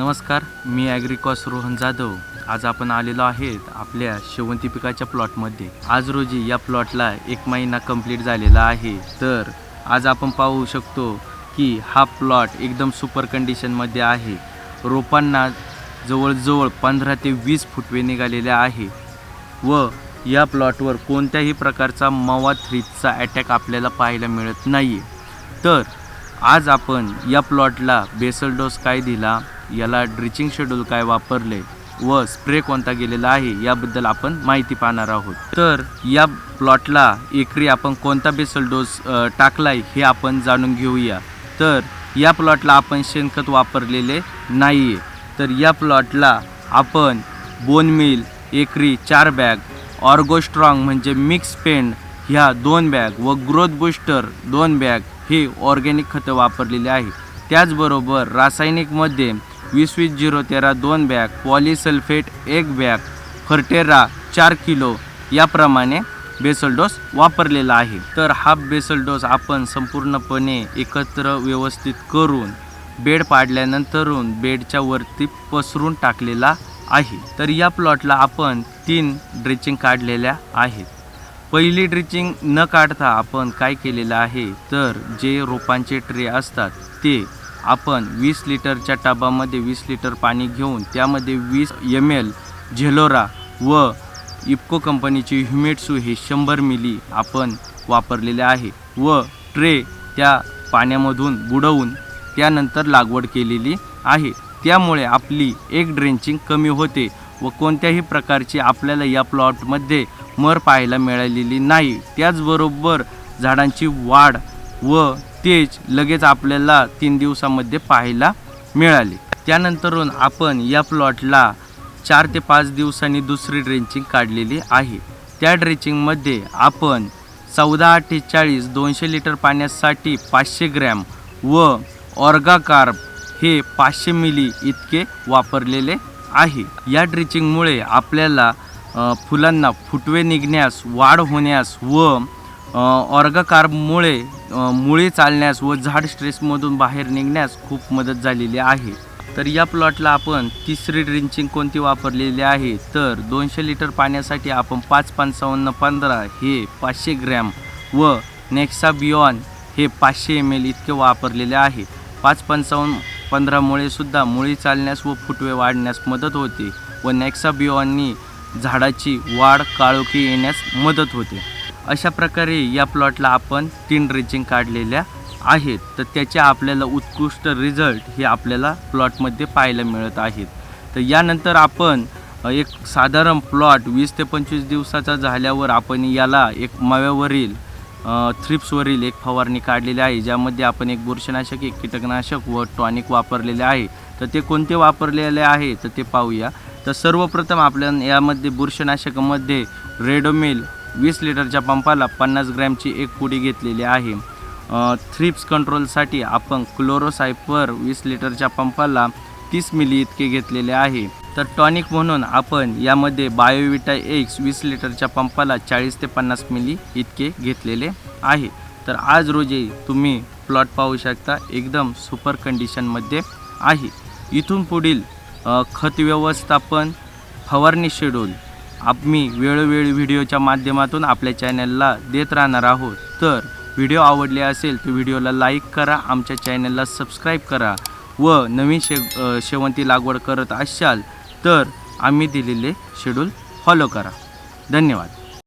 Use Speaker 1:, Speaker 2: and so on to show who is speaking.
Speaker 1: नमस्कार मी ॲग्रिकॉस रोहन जाधव. आज आपण आलेलो आहेत आपल्या शेवंती पिकाच्या प्लॉटमध्ये. आज रोजी या प्लॉटला एक महिना कंप्लीट झालेला आहे. तर आज आपण पाहू शकतो की हा प्लॉट एकदम सुपर कंडिशनमध्ये आहे. रोपांना जवळजवळ पंधरा ते वीस फुटवे निघालेले आहे व या प्लॉटवर कोणत्याही प्रकारचा मवा थ्रीपचा अटॅक आपल्याला पाहायला मिळत नाही तर आज आपण या प्लॉटला बेसल डोस काय दिला? याला ड्रिचिंग शेड्यूल काय वापरले व स्प्रे कोणता गेलेला आहे याबद्दल आपण माहिती पाहणार आहोत. तर या प्लॉटला एकरी आपण कोणता बेसल डोस टाकलाय हे आपण जाणून घेऊया. तर या प्लॉटला आपण शेणखत वापरलेले नाही आहे तर या प्लॉटला आपण बोन मिल एकरी चार बॅग ऑर्गो स्ट्रॉंग म्हणजे मिक्स पेंड ह्या दोन बॅग व ग्रोथ बुस्टर दोन बॅग हे ऑर्गॅनिक खतं वापरलेले आहे. त्याचबरोबर रासायनिकमध्ये वीस वीस झिरो तेरा दोन बॅग पॉलिसल्फेट एक बॅग फर्टेरा चार किलो याप्रमाणे बेसल डोस वापरलेला आहे. तर हा बेसल डोस आपण संपूर्णपणे एकत्र व्यवस्थित करून बेड पाडल्यानंतरून बेडच्या वरती पसरून टाकलेला आहे. तर या प्लॉटला आपण तीन ड्रिचिंग काढलेल्या आहेत. पहिली ड्रिचिंग न काढता आपण काय केलेलं आहे? तर जे रोपांचे ट्रे असतात ते आपण वीस लिटरच्या टबामध्ये वीस लिटर पाणी घेऊन त्यामध्ये वीस एम एल झेलोरा व इप्को कंपनीची ह्युमिडसू हे शंभर मिली आपण वापरलेले आहे व ट्रे त्या पाण्यामधून बुडवून त्यानंतर लागवड केलेली आहे. त्यामुळे आपली एक ड्रेंचिंग कमी होते व कोणत्याही प्रकारची आपल्याला या प्लॉटमध्ये मर पाहायला मिळालेली नाही. त्याचबरोबर झाडांची वाढ व तेज लगेच आपल्याला तीन दिवसामध्ये पाहायला मिळाली. त्यानंतरून आपण या प्लॉटला चार ते पाच दिवसांनी दुसरी ड्रेंचिंग काढलेली आहे. त्या ड्रेचिंगमध्ये आपण चौदा अठ्ठेचाळीस दोनशे लिटर पाण्यासाठी पाचशे ग्रॅम व ऑर्गाकार्ब हे पाचशे मिली इतके वापरलेले आहे. या ड्रिचिंगमुळे आपल्याला फुलांना फुटवे निघण्यास वाढ होण्यास व ऑर्गकार्बमुळे मुळे मुळी चालण्यास व झाड स्ट्रेसमधून बाहेर निघण्यास खूप मदत झालेली आहे. तर या प्लॉटला आपण तिसरी ड्रिंचिंग कोणती वापरलेली आहे? तर दोनशे लिटर पाण्यासाठी आपण पाच पंचावन्न पंधरा हे पाचशे ग्रॅम व नेक्सा बियॉन हे पाचशे एम एल इतके वापरलेले आहे. पाच पंचावन्न पंधरामुळे सुद्धा मुळी चालण्यास व फुटवे वाढण्यास मदत होते व नेक्सा बियॉननी झाडाची वाढ काळोखी येण्यास मदत होते. अशा प्रकारे या प्लॉटला आपण तीन ड्रिचिंग काढलेल्या आहेत. तर त्याचे आपल्याला उत्कृष्ट रिझल्ट हे आपल्याला प्लॉटमध्ये पाहायला मिळत आहेत. तर यानंतर आपण एक साधारण प्लॉट वीस ते पंचवीस दिवसाचा झाल्यावर आपण याला एक मव्यावरील थ्रिप्सवरील एक फवारणी काढलेली आहे. ज्यामध्ये आपण एक बुरशीनाशक एक कीटकनाशक व टॉनिक वापरलेले आहे. तर ते कोणते वापरलेले आहे? तर ते पाहूया. तर सर्वप्रथम आपल्या यामध्ये बुरशीनाशकामध्ये रेडोमिल वीस लिटरच्या पंपाला पन्नास ग्रॅमची एक पुडी घेतलेली आहे. थ्रिप्स कंट्रोलसाठी आपण क्लोरोसायपर वीस लिटरच्या पंपाला तीस मिली इतके घेतलेले आहे. तर टॉनिक म्हणून आपण यामध्ये बायोविटा एक्स वीस लिटरच्या पंपाला चाळीस ते पन्नास मिली इतके घेतलेले आहे. तर आज रोजी तुम्ही प्लॉट पाहू शकता एकदम सुपर कंडिशनमध्ये आहे. इथून पुढील खत व्यवस्थापन फवारणी शेड्यूल आम्ही वेळोवेळी व्हिडिओच्या माध्यमातून आपल्या चॅनलला देत राहणार आहोत. तर व्हिडिओ आवडले असेल तर व्हिडिओला लाईक करा आमच्या चॅनलला सबस्क्राईब करा व नवीन शे शेवंती लागवड करत असाल तर आम्ही दिलेले शेड्यूल फॉलो करा. धन्यवाद.